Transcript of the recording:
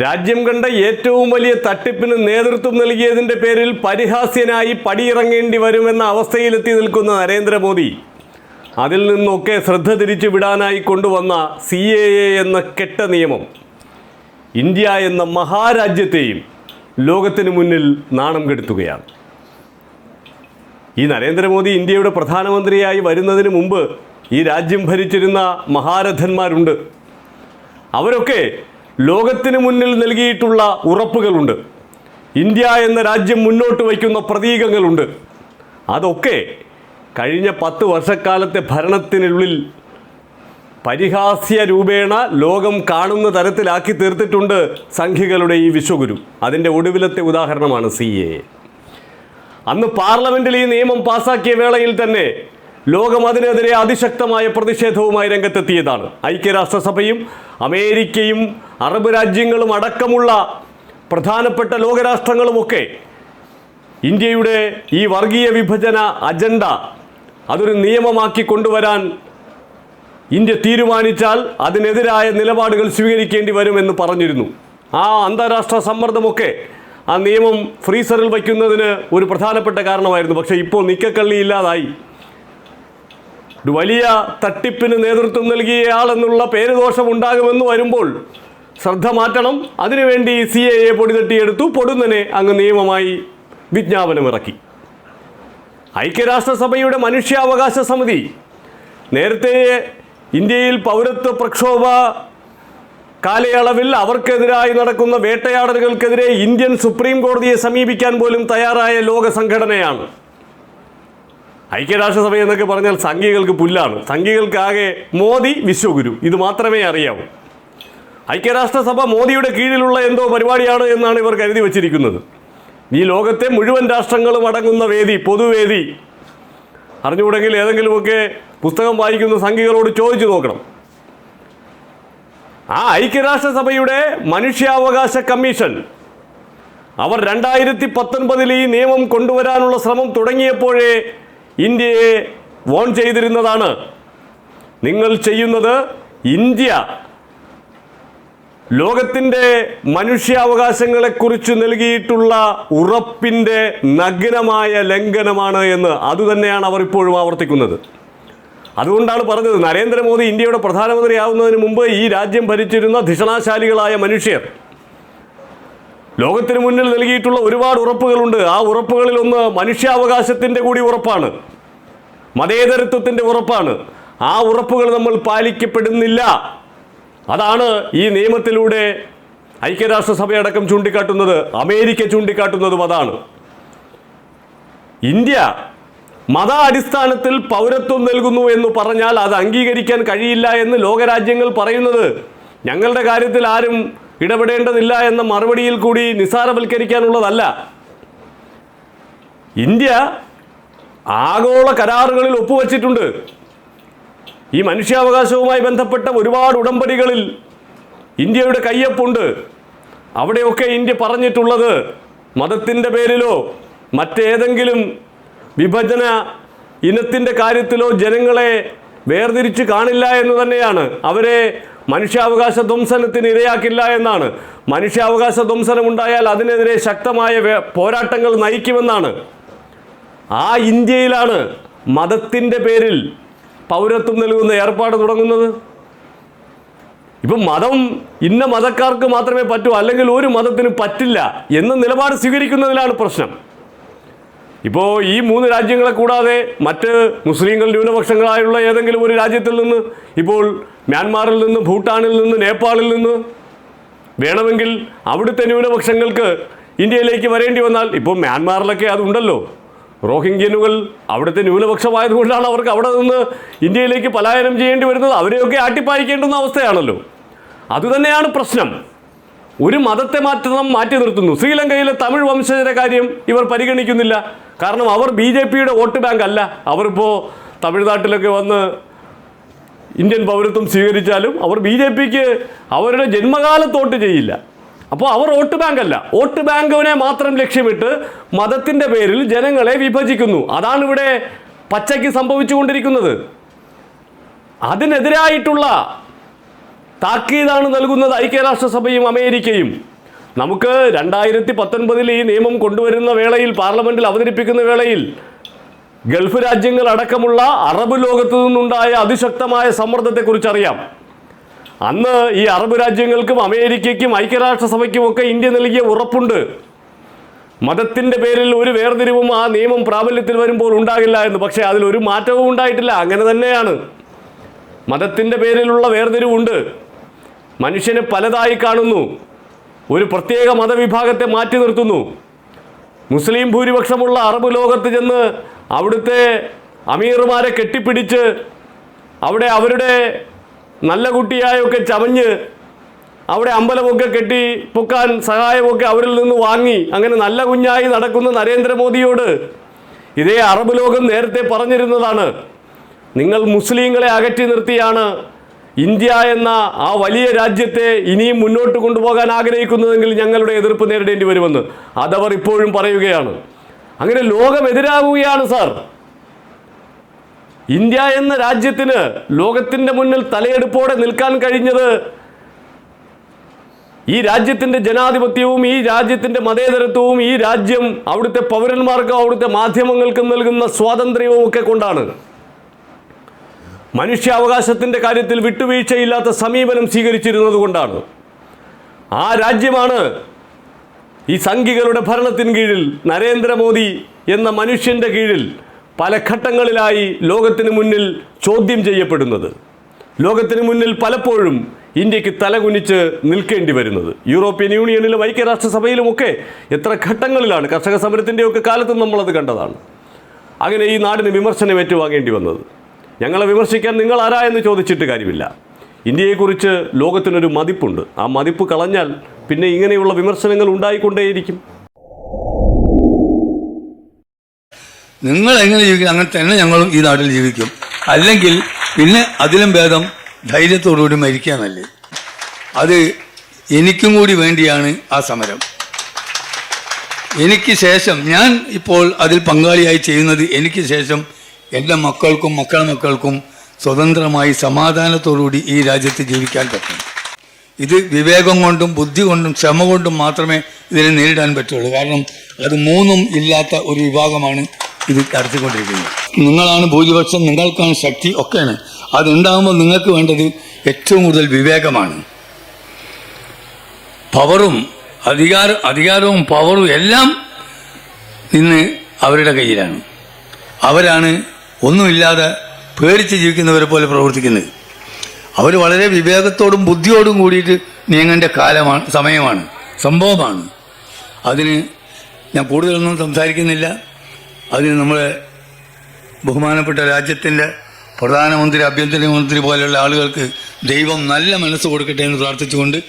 രാജ്യം കണ്ട ഏറ്റവും വലിയ തട്ടിപ്പിന് നേതൃത്വം നൽകിയതിന്റെ പേരിൽ പരിഹാസ്യനായി പടിയിറങ്ങേണ്ടി വരുമെന്ന അവസ്ഥയിലെത്തി നിൽക്കുന്ന നരേന്ദ്രമോദി. അതിൽ നിന്നൊക്കെ ശ്രദ്ധ തിരിച്ചു വിടാനായി കൊണ്ടുവന്ന സി എ എ എന്ന കെട്ട നിയമം. ഇന്ത്യ എന്ന മഹാരാജ്യത്തെയും ലോകത്തിന് മുന്നിൽ നാണം കെടുത്തുകയാണ്. ഈ നരേന്ദ്രമോദി ഇന്ത്യയുടെ പ്രധാനമന്ത്രിയായി വരുന്നതിന് മുമ്പ് ഈ രാജ്യം ഭരിച്ചിരുന്ന മഹാരഥന്മാരുണ്ട്. അവരൊക്കെ ലോകത്തിന് മുന്നിൽ നൽകിയിട്ടുള്ള ഉറപ്പുകളുണ്ട്. ഇന്ത്യ എന്ന രാജ്യം മുന്നോട്ട് വയ്ക്കുന്ന പ്രതീകങ്ങളുണ്ട്. അതൊക്കെ കഴിഞ്ഞ പത്ത് വർഷക്കാലത്തെ ഭരണത്തിനുള്ളിൽ പരിഹാസ്യ രൂപേണ ലോകം കാണുന്ന തരത്തിലാക്കി തീർത്തിട്ടുണ്ട് സംഘികളുടെ ഈ വിശ്വഗുരു. അതിന്റെ ഒടുവിലത്തെ ഉദാഹരണമാണ് സി എ. അന്ന് പാർലമെന്റിൽ ഈ നിയമം പാസാക്കിയ വേളയിൽ തന്നെ ലോകം അതിനെതിരെ അതിശക്തമായ പ്രതിഷേധവുമായി രംഗത്തെത്തിയതാണ്. ഐക്യരാഷ്ട്രസഭയും അമേരിക്കയും അറബ് രാജ്യങ്ങളും അടക്കമുള്ള പ്രധാനപ്പെട്ട ലോകരാഷ്ട്രങ്ങളുമൊക്കെ ഇന്ത്യയുടെ ഈ വർഗീയ വിഭജന അജണ്ട അതൊരു നിയമമാക്കി കൊണ്ടുവരാൻ ഇന്ത്യ തീരുമാനിച്ചാൽ അതിനെതിരായ നിലപാടുകൾ സ്വീകരിക്കേണ്ടി വരുമെന്ന് പറഞ്ഞിരുന്നു. ആ അന്താരാഷ്ട്ര സമ്മർദ്ദമൊക്കെ ആ നിയമം ഫ്രീസറിൽ വയ്ക്കുന്നതിന് ഒരു പ്രധാനപ്പെട്ട കാരണമായിരുന്നു. പക്ഷേ ഇപ്പോൾ നിക്കക്കള്ളി ഇല്ലാതായി ഒരു വലിയ തട്ടിപ്പിന് നേതൃത്വം നൽകിയയാളെന്നുള്ള പേരുദോഷം ഉണ്ടാകുമെന്ന് വരുമ്പോൾ ശ്രദ്ധ മാറ്റണം. അതിനുവേണ്ടി സി എ എ പൊടി തട്ടിയെടുത്തു പൊടുന്നനെ അങ്ങ് നിയമമായി വിജ്ഞാപനമിറക്കി. ഐക്യരാഷ്ട്രസഭയുടെ മനുഷ്യാവകാശ സമിതി നേരത്തെ ഇന്ത്യയിൽ പൗരത്വ പ്രക്ഷോഭ കാലയളവിൽ അവർക്കെതിരായി നടക്കുന്ന വേട്ടയാടലുകൾക്കെതിരെ ഇന്ത്യൻ സുപ്രീം കോടതിയെ സമീപിക്കാൻ പോലും തയ്യാറായ ലോക സംഘടനയാണ്. ഐക്യരാഷ്ട്രസഭ എന്നൊക്കെ പറഞ്ഞാൽ സംഘികൾക്ക് പുല്ലാണ്. സംഘികൾക്കാകെ മോദി വിശ്വഗുരു. ഇത് മാത്രമേ അറിയാവൂ. ഐക്യരാഷ്ട്രസഭ മോദിയുടെ കീഴിലുള്ള എന്തോ പരിപാടിയാണ് എന്നാണ് ഇവർ കരുതി വച്ചിരിക്കുന്നത്. ഈ ലോകത്തെ മുഴുവൻ രാഷ്ട്രങ്ങളും അടങ്ങുന്ന വേദി പൊതുവേദി. അറിഞ്ഞുകൂടെങ്കിൽ ഏതെങ്കിലുമൊക്കെ പുസ്തകം വായിക്കുന്ന സംഘികളോട് ചോദിച്ചു നോക്കണം. ആ ഐക്യരാഷ്ട്രസഭയുടെ മനുഷ്യാവകാശ കമ്മീഷൻ അവർ രണ്ടായിരത്തി പത്തൊൻപതിൽ ഈ നിയമം കൊണ്ടുവരാനുള്ള ശ്രമം തുടങ്ങിയപ്പോഴേ ഇന്ത്യയെ വോൺ ചെയ്തിരുന്നതാണ്. നിങ്ങൾ ചെയ്യുന്നത് ഇന്ത്യ. ലോകത്തിന്റെ മനുഷ്യാവകാശങ്ങളെക്കുറിച്ച് നൽകിയിട്ടുള്ള ഉറപ്പിന്റെ നഗ്നമായ ലംഘനമാണ് എന്ന് അതുതന്നെയാണ് അവർ ഇപ്പോഴും ആവർത്തിക്കുന്നത്. അതുകൊണ്ടാണ് പറഞ്ഞത് നരേന്ദ്രമോദി ഇന്ത്യയുടെ പ്രധാനമന്ത്രിയാവുന്നതിന് മുമ്പ് ഈ രാജ്യം ഭരിച്ചിരുന്ന ധിഷണാശാലികളായ മനുഷ്യർ. ലോകത്തിന് മുന്നിൽ നൽകിയിട്ടുള്ള ഒരുപാട് ഉറപ്പുകളുണ്ട്. ആ ഉറപ്പുകളിൽ ഒന്ന് മനുഷ്യാവകാശത്തിന്റെ കൂടി ഉറപ്പാണ്. മതേതരത്വത്തിന്റെ ഉറപ്പാണ്. ആ ഉറപ്പുകൾ നമ്മൾ പാലിക്കപ്പെടുന്നില്ല. അതാണ് ഈ നിയമത്തിലൂടെ ഐക്യരാഷ്ട്രസഭയടക്കം ചൂണ്ടിക്കാട്ടുന്നത് അമേരിക്ക ചൂണ്ടിക്കാട്ടുന്നതും അതാണ്. ഇന്ത്യ മത അടിസ്ഥാനത്തിൽ പൗരത്വം നൽകുന്നു എന്ന് പറഞ്ഞാൽ അത് അംഗീകരിക്കാൻ കഴിയില്ല എന്ന് ലോകരാജ്യങ്ങൾ പറയുന്നത്. ഞങ്ങളുടെ കാര്യത്തിൽ ആരും ഇടപെടേണ്ടതില്ല എന്ന മറുപടിയിൽ കൂടി നിസ്സാരവൽക്കരിക്കാനുള്ളതല്ല ഇന്ത്യ ആഗോള കരാറുകളിൽ ഒപ്പുവച്ചിട്ടുണ്ട്. ഈ മനുഷ്യാവകാശവുമായി ബന്ധപ്പെട്ട ഒരുപാട് ഉടമ്പടികളിൽ ഇന്ത്യയുടെ കയ്യൊപ്പുണ്ട്. അവിടെയൊക്കെ ഇന്ത്യ പറഞ്ഞിട്ടുള്ളത് മതത്തിന്റെ പേരിലോ മറ്റേതെങ്കിലും വിഭജന ഇനത്തിന്റെ കാര്യത്തിലോ ജനങ്ങളെ വേർതിരിച്ച് കാണില്ല എന്ന് തന്നെയാണ്. അവരെ മനുഷ്യാവകാശ ധ്വംസനത്തിന് ഇരയാക്കില്ല എന്നാണ്. മനുഷ്യാവകാശ ധ്വംസനം ഉണ്ടായാൽ അതിനെതിരെ ശക്തമായ പോരാട്ടങ്ങൾ നയിക്കുമെന്നാണ്. ആ ഇന്ത്യയിലാണ് മതത്തിന്റെ പേരിൽ പൗരത്വം നൽകുന്ന ഏർപ്പാട് തുടങ്ങുന്നത്. ഇപ്പം മതം ഇന്ന മതക്കാർക്ക് മാത്രമേ പറ്റൂ അല്ലെങ്കിൽ ഒരു മതത്തിനും പറ്റില്ല എന്ന നിലപാട് സ്വീകരിക്കുന്നതിലാണ് പ്രശ്നം. ഇപ്പോൾ ഈ മൂന്ന് രാജ്യങ്ങളെ കൂടാതെ മറ്റ് മുസ്ലിങ്ങൾ ന്യൂനപക്ഷങ്ങളായുള്ള ഏതെങ്കിലും ഒരു രാജ്യത്തിൽ നിന്ന് ഇപ്പോൾ മ്യാൻമാറിൽ നിന്ന് ഭൂട്ടാനിൽ നിന്ന് നേപ്പാളിൽ നിന്ന് വേണമെങ്കിൽ അവിടുത്തെ ന്യൂനപക്ഷങ്ങൾക്ക് ഇന്ത്യയിലേക്ക് വരേണ്ടി വന്നാൽ ഇപ്പോൾ മ്യാൻമാറിലൊക്കെ അതുണ്ടല്ലോ റോഹിംഗ്യനുകൾ അവിടുത്തെ ന്യൂനപക്ഷമായതുകൊണ്ടാണ് അവർക്ക് അവിടെ നിന്ന് ഇന്ത്യയിലേക്ക് പലായനം ചെയ്യേണ്ടി വരുന്നത്. അവരെയൊക്കെ ആട്ടിപ്പായിക്കേണ്ടുന്ന അവസ്ഥയാണല്ലോ. അതുതന്നെയാണ് പ്രശ്നം. ഒരു മതത്തെ മാറ്റം മാറ്റി നിർത്തുന്നു. ശ്രീലങ്കയിലെ തമിഴ് വംശജരെ കാര്യം ഇവർ പരിഗണിക്കുന്നില്ല. കാരണം അവർ ബി ജെ പിയുടെ വോട്ട് ബാങ്ക് അല്ല. അവരിപ്പോൾ തമിഴ്നാട്ടിലൊക്കെ വന്ന് ഇന്ത്യൻ പൗരത്വം സ്വീകരിച്ചാലും അവർ ബി ജെ പിക്ക് അവരുടെ ജന്മകാലത്ത് വോട്ട് ചെയ്യില്ല. അപ്പോൾ അവർ വോട്ട് ബാങ്ക് അല്ല. വോട്ട് ബാങ്കിനെ മാത്രം ലക്ഷ്യമിട്ട് മതത്തിന്റെ പേരിൽ ജനങ്ങളെ വിഭജിക്കുന്നു. അതാണ് ഇവിടെ പച്ചയ്ക്ക് സംഭവിച്ചുകൊണ്ടിരിക്കുന്നത്. അതിനെതിരായിട്ടുള്ള താക്കീതാണ് നൽകുന്നത് ഐക്യരാഷ്ട്രസഭയും അമേരിക്കയും. നമുക്ക് രണ്ടായിരത്തി പത്തൊൻപതിൽ ഈ നിയമം കൊണ്ടുവരുന്ന വേളയിൽ പാർലമെന്റിൽ അവതരിപ്പിക്കുന്ന വേളയിൽ ഗൾഫ് രാജ്യങ്ങൾ അടക്കമുള്ള അറബ് ലോകത്തു നിന്നുണ്ടായ അതിശക്തമായ സമ്മർദ്ദത്തെക്കുറിച്ച് അറിയാം അന്ന് ഈ അറബ് രാജ്യങ്ങൾക്കും അമേരിക്കയ്ക്കും ഐക്യരാഷ്ട്രസഭയ്ക്കും ഒക്കെ ഇന്ത്യ നൽകിയ ഉറപ്പുണ്ട്. മതത്തിന്റെ പേരിൽ ഒരു വേർതിരിവും ആ നിയമം പ്രാബല്യത്തിൽ വരുമ്പോൾ ഉണ്ടാകില്ല എന്ന്. പക്ഷേ ഒരു മാറ്റവും ഉണ്ടായിട്ടില്ല. അങ്ങനെ തന്നെയാണ്. മതത്തിന്റെ പേരിലുള്ള വേർതിരിവുണ്ട്. മനുഷ്യനെ പലതായി കാണുന്നു. ഒരു പ്രത്യേക മതവിഭാഗത്തെ മാറ്റി നിർത്തുന്നു. മുസ്ലിം ഭൂരിപക്ഷമുള്ള അറബ് ലോകത്ത് ചെന്ന് അവിടുത്തെ അമീർമാരെ കെട്ടിപ്പിടിച്ച് അവിടെ അവരുടെ നല്ല കുട്ടിയായൊക്കെ ചമഞ്ഞ് അവിടെ അമ്പലമൊക്കെ കെട്ടി പൊക്കാൻ സഹായമൊക്കെ അവരിൽ നിന്ന് വാങ്ങി അങ്ങനെ നല്ല കുഞ്ഞായി നടക്കുന്ന നരേന്ദ്രമോദിയോട് ഇതേ അറബ് ലോകം നേരത്തെ പറഞ്ഞിരുന്നതാണ്. നിങ്ങൾ മുസ്ലിങ്ങളെ അകറ്റി നിർത്തിയാണ് ഇന്ത്യ എന്ന ആ വലിയ രാജ്യത്തെ ഇനിയും മുന്നോട്ട് കൊണ്ടുപോകാൻ ആഗ്രഹിക്കുന്നതെങ്കിൽ ഞങ്ങളുടെ എതിർപ്പ് നേരിടേണ്ടി വരുമെന്ന് അതവർ ഇപ്പോഴും പറയുകയാണ്. അങ്ങനെ ലോകം എതിരാകുകയാണ് സാർ. ഇന്ത്യ എന്ന രാജ്യത്തിന് ലോകത്തിന്റെ മുന്നിൽ തലയെടുപ്പോടെ നിൽക്കാൻ കഴിഞ്ഞത് ഈ രാജ്യത്തിന്റെ ജനാധിപത്യവും ഈ രാജ്യത്തിന്റെ മതേതരത്വവും ഈ രാജ്യം അവിടുത്തെ പൗരന്മാർക്കും അവിടുത്തെ മാധ്യമങ്ങൾക്കും നൽകുന്ന സ്വാതന്ത്ര്യവും ഒക്കെ കൊണ്ടാണ്. മനുഷ്യാവകാശത്തിന്റെ കാര്യത്തിൽ വിട്ടുവീഴ്ചയില്ലാത്ത സമീപനം സ്വീകരിച്ചിരുന്നത് കൊണ്ടാണ് ആ രാജ്യമാണ് ഈ സംഘികളുടെ ഭരണത്തിന് കീഴിൽ നരേന്ദ്രമോദി എന്ന മനുഷ്യന്റെ കീഴിൽ പല ഘട്ടങ്ങളിലായി ലോകത്തിന് മുന്നിൽ ചോദ്യം ചെയ്യപ്പെടുന്നത്. ലോകത്തിന് മുന്നിൽ പലപ്പോഴും ഇന്ത്യയ്ക്ക് തലകുനിച്ച് നിൽക്കേണ്ടി വരുന്നത്. യൂറോപ്യൻ യൂണിയനിലും ഐക്യരാഷ്ട്രസഭയിലുമൊക്കെ എത്ര ഘട്ടങ്ങളിലാണ് കർഷക സമരത്തിന്റെയൊക്കെ കാലത്തും നമ്മളത് കണ്ടതാണ്. അങ്ങനെ ഈ നാടിന് വിമർശനം ഏറ്റുവാങ്ങേണ്ടി വന്നത്. ഞങ്ങളെ വിമർശിക്കാൻ നിങ്ങൾ ആരാ എന്ന് ചോദിച്ചിട്ട് കാര്യമില്ല. ഇന്ത്യയെക്കുറിച്ച് ലോകത്തിനൊരു മതിപ്പുണ്ട്. ആ മതിപ്പ് കളഞ്ഞാൽ പിന്നെ ഇങ്ങനെയുള്ള വിമർശനങ്ങൾ ഉണ്ടായിക്കൊണ്ടേയിരിക്കും. നിങ്ങൾ എങ്ങനെ ജീവിക്കും? അങ്ങനെ തന്നെ ഞങ്ങളും ഈ നാട്ടിൽ ജീവിക്കും. അല്ലെങ്കിൽ പിന്നെ അതിലും ഭേദം ധൈര്യത്തോടുകൂടി മരിക്കാനല്ലേ? അത് എനിക്കും കൂടി വേണ്ടിയാണ് ആ സമരം. എനിക്ക് ശേഷം ഞാൻ ഇപ്പോൾ അതിൽ പങ്കാളിയായി ചെയ്യുന്നത് എനിക്ക് ശേഷം എന്റെ മക്കൾക്കും മക്കളെ മക്കൾക്കും സ്വതന്ത്രമായി സമാധാനത്തോടുകൂടി ഈ രാജ്യത്ത് ജീവിക്കാൻ പറ്റും. ഇത് വിവേകം കൊണ്ടും ബുദ്ധി കൊണ്ടും ക്ഷമ കൊണ്ടും മാത്രമേ ഇതിനെ നേരിടാൻ പറ്റുള്ളൂ. കാരണം അത് മൂന്നും ഇല്ലാത്ത ഒരു വിഭാഗമാണ് ഇത് നടത്തിക്കൊണ്ടിരിക്കുന്നത്. നിങ്ങളാണ് ഭൂരിപക്ഷം നിങ്ങൾക്കാണ് ശക്തി ഒക്കെയാണ്. അതുണ്ടാകുമ്പോൾ നിങ്ങൾക്ക് വേണ്ടത് ഏറ്റവും കൂടുതൽ വിവേകമാണ്. പവറും അധികാര അധികാരവും പവറും എല്ലാം ഇന്ന് അവരുടെ കയ്യിലാണ്. അവരാണ് ഒന്നുമില്ലാതെ പേടിച്ച് ജീവിക്കുന്നവരെ പോലെ പ്രവർത്തിക്കുന്നത്. അവർ വളരെ വിവേകത്തോടും ബുദ്ധിയോടും കൂടിയിട്ട് നീങ്ങേണ്ട കാലമാണ് സമയമാണ് സംഭവമാണ്. അതിന് ഞാൻ കൂടുതലൊന്നും സംസാരിക്കുന്നില്ല. അതിന് നമ്മളെ ബഹുമാനപ്പെട്ട രാജ്യത്തിന്റെ പ്രധാനമന്ത്രി ആഭ്യന്തരമന്ത്രി പോലെയുള്ള ആളുകൾക്ക് ദൈവം നല്ല മനസ്സ് കൊടുക്കട്ടെ എന്ന് പ്രാർത്ഥിച്ചുകൊണ്ട്